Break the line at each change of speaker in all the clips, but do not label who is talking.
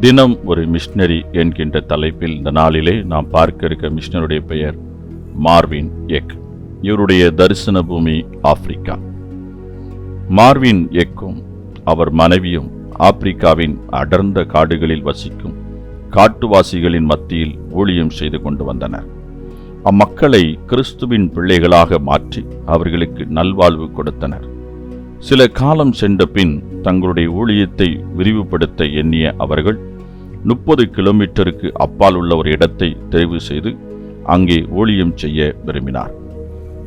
தினம் ஒரு மிஷினரி என்கின்ற தலைப்பில் இந்த நாளிலே நாம் பார்க்க இருக்க மிஷினருடைய பெயர் மார்வின் எக். இவருடைய தரிசன பூமி ஆப்பிரிக்கா. மார்வின் எக்கும் அவர் மனைவியும் ஆப்பிரிக்காவின் அடர்ந்த காடுகளில் வசிக்கும் காட்டுவாசிகளின் மத்தியில் ஊழியம் செய்து கொண்டு வந்தனர். அம்மக்களை கிறிஸ்துவின் பிள்ளைகளாக மாற்றி அவர்களுக்கு நல்வாழ்வு கொடுத்தனர். சில காலம் சென்ற பின் தங்களுடைய ஊழியத்தை விரிவுபடுத்த எண்ணிய அவர்கள் முப்பது கிலோமீட்டருக்கு அப்பால் உள்ள ஒரு இடத்தை தெரிவு செய்து அங்கே ஊழியம் செய்ய விரும்பினார்.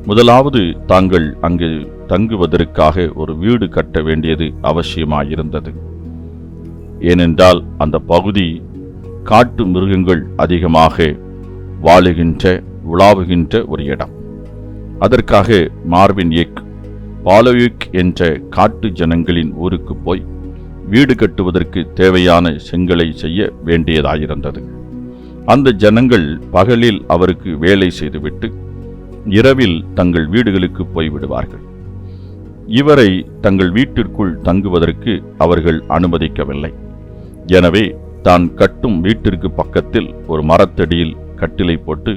முதலாவது தாங்கள் அங்கு தங்குவதற்காக ஒரு வீடு கட்ட வேண்டியது அவசியமாயிருந்தது. ஏனென்றால் அந்த பகுதி காட்டு மிருகங்கள் அதிகமாக வாழுகின்ற உலாவுகின்ற ஒரு இடம். அதற்காக மார்வின் எக் பாலோயுக் என்ற காட்டு ஜனங்களின் ஊருக்கு போய் வீடு கட்டுவதற்கு தேவையான செங்கலை செய்ய வேண்டியதாயிருந்தது. அந்த ஜனங்கள் பகலில் அவருக்கு வேலை செய்துவிட்டு இரவில் தங்கள் வீடுகளுக்கு போய்விடுவார்கள் இவரை தங்கள் வீட்டிற்குள் தங்குவதற்கு அவர்கள் அனுமதிக்கவில்லை. எனவே தான் கட்டும் வீட்டிற்கு பக்கத்தில் ஒரு மரத்தடியில் கட்டிலை போட்டு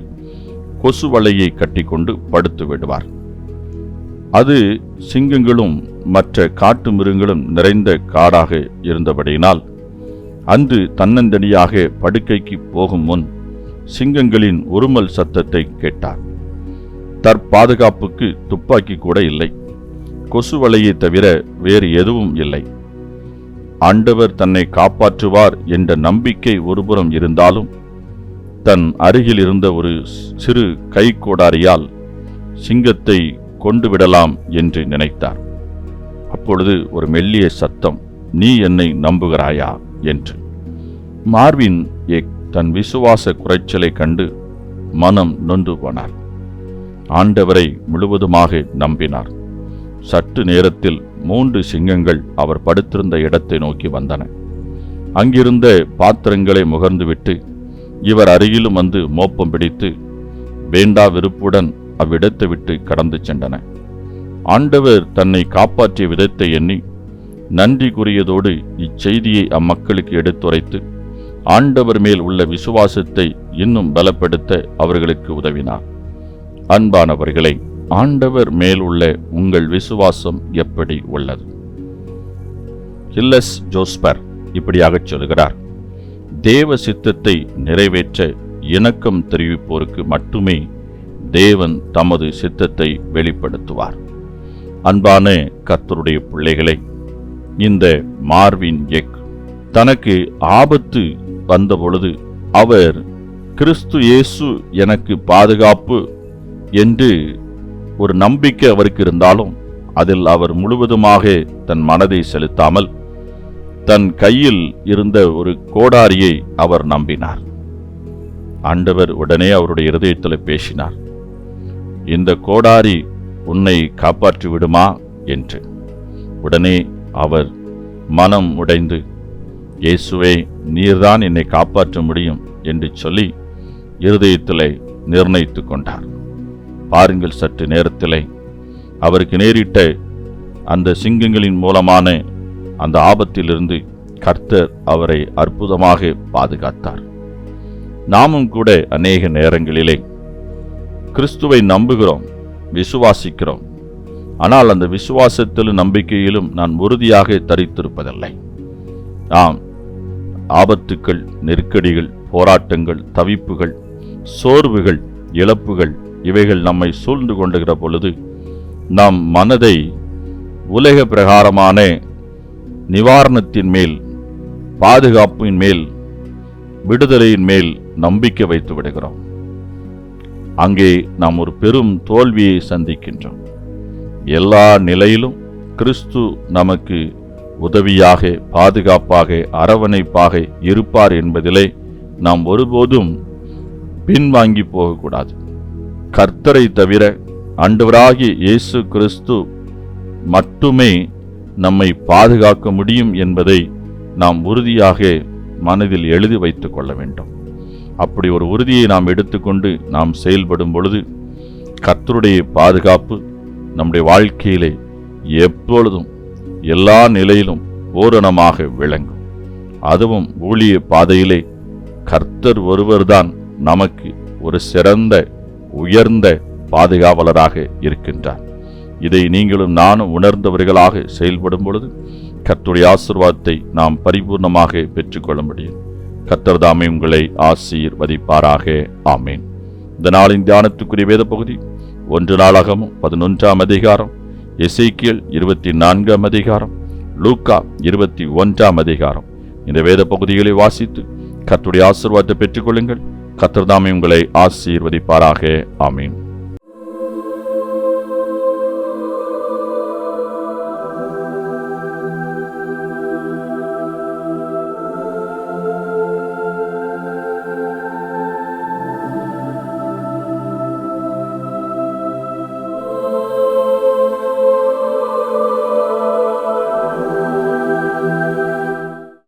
கொசுவலையை கட்டிக்கொண்டு படுத்து விடுவார். அது சிங்கங்களும் மற்ற காட்டு மிருகங்களும் நிறைந்த காடாக இருந்தபடியினால் அன்று தன்னந்தனியாக படுக்கைக்கு போகும் முன் சிங்கங்களின் உருமல் சத்தத்தை கேட்டார். தற்பாதுகாப்புக்கு துப்பாக்கி கூட இல்லை. கொசுவலையை தவிர வேறு எதுவும் இல்லை. ஆண்டவர் தன்னை காப்பாற்றுவார் என்ற நம்பிக்கை ஒருபுறம் இருந்தாலும் தன் அருகில் இருந்த ஒரு சிறு கைக்கோடாரியால் சிங்கத்தை கொண்டு விடலாம் என்று நினைத்தார். அப்பொழுது ஒரு மெல்லிய சத்தம் நீ என்னை நம்புகிறாயா? என்று. மார்வின் எக் தன் விசுவாச குறைச்சலை கண்டு மனம் நொந்து போனார். ஆண்டவரை முழுவதுமாக நம்பினார். சற்று நேரத்தில் மூன்று சிங்கங்கள் அவர் படுத்திருந்த இடத்தை நோக்கி வந்தன. அங்கிருந்த பாத்திரங்களை முகர்ந்துவிட்டு இவர் அருகிலும் வந்து மோப்பம் பிடித்து வேண்டா விருப்புடன் அவ்விடத்தை விட்டு கடந்து சென்றன. ஆண்டவர் தன்னை காப்பாற்றிய விதத்தை எண்ணி நன்றி கூறியதோடு இச்செய்தியை அம்மக்களுக்கு எடுத்துரைத்து ஆண்டவர் மேல் உள்ள விசுவாசத்தை இன்னும் பலப்படுத்த அவர்களுக்கு உதவினார். அன்பானவர்களை ஆண்டவர் மேல் உள்ள உங்கள் விசுவாசம் எப்படி உள்ளது? ஹில்லஸ் ஜோஸ்பர் இப்படியாகச் சொல்கிறார் தேவ சித்தத்தை நிறைவேற்ற இணக்கம் தெரிவிப்போருக்கு மட்டுமே தேவன் தமது சித்தத்தை வெளிப்படுத்துவார். அன்பான கர்த்தருடைய பிள்ளைகளை இந்த மார்வின் எக் தனக்கு ஆபத்து வந்தபொழுது அவர் கிறிஸ்து இயேசு எனக்கு பாதுகாப்பு என்று ஒரு நம்பிக்கை அவருக்கு இருந்தாலும் அதில் அவர் முழுவதுமாக தன் மனதை செலுத்தாமல் தன் கையில் இருந்த ஒரு கோடாரியை அவர் நம்பினார். ஆண்டவர் உடனே அவருடைய இருதயத்தில் பேசினார். இந்த கோடாரி உன்னை காப்பாற்றி விடுமா என்று. உடனே அவர் மனம் உடைந்து இயேசுவே நீர்தான் என்னை காப்பாற்ற முடியும் என்று சொல்லி இருதயத்திலே நிர்ணயித்து கொண்டார். பாருங்கள் சற்று நேரத்திலே அவருக்கு நேரிட்ட அந்த சிங்கங்களின் மூலமான அந்த ஆபத்திலிருந்து கர்த்தர் அவரை அற்புதமாக பாதுகாத்தார். நாமும் கூட அநேக நேரங்களிலே கிறிஸ்துவை நம்புகிறோம் விசுவாசிக்கிறோம். ஆனால் அந்த விசுவாசத்திலும் நம்பிக்கையிலும் நான் உறுதியாக தரித்திருப்பதில்லை. ஆம் ஆபத்துக்கள் நெருக்கடிகள் போராட்டங்கள் தவிப்புகள் சோர்வுகள் இழப்புகள் இவைகள் நம்மை சூழ்ந்து கொண்டுகிற பொழுது நாம் மனதை உலக பிரகாரமான நிவாரணத்தின் மேல் பாதுகாப்பின் மேல் விடுதலையின் மேல் நம்பிக்கை வைத்து விடுகிறோம். அங்கே நாம் ஒரு பெரும் தோல்வியை சந்திக்கின்றோம். எல்லா நிலையிலும் கிறிஸ்து நமக்கு உதவியாக பாதுகாப்பாக அரவணைப்பாக இருப்பார் என்பதிலே நாம் ஒருபோதும் பின்வாங்கி போகக்கூடாது. கர்த்தரை தவிர அண்டவராகி இயேசு கிறிஸ்து மட்டுமே நம்மை பாதுகாக்க முடியும் என்பதை நாம் உறுதியாக மனதில் எழுதி வைத்துக் கொள்ள வேண்டும். அப்படி ஒரு உறுதியை நாம் எடுத்துக்கொண்டு நாம் செயல்படும் பொழுது கர்த்தருடைய பாதுகாப்பு நம்முடைய வாழ்க்கையிலே எப்பொழுதும் எல்லா நிலையிலும் பூரணமாக விளங்கும். அதுவும் ஊழிய பாதையிலே கர்த்தர் ஒருவர்தான் நமக்கு ஒரு சிறந்த உயர்ந்த பாதுகாவலராக இருக்கின்றார். இதை நீங்களும் நானும் உணர்ந்தவர்களாக செயல்படும் பொழுது கர்த்துடைய ஆசிர்வாதத்தை நாம் பரிபூர்ணமாக பெற்றுக்கொள்ள முடியும் கத்தர்தாமை உங்களை உங்களை ஆசீர்வதிப்பாராக. ஆமேன். இந்த நாளின் தியானத்துக்குரிய வேத பகுதி ஒன்று நாளாகமும் பதினொன்றாம் அதிகாரம் எசைக்கியல் இருபத்தி நான்காம் அதிகாரம் லூக்கா இருபத்தி ஒன்றாம் அதிகாரம். இந்த வேத பகுதிகளை வாசித்து கத்துடைய ஆசீர்வாதத்தை பெற்றுக்கொள்ளுங்கள். கர்த்தர் உங்களை ஆசீர்வதிப்பாராக. ஆமீன்.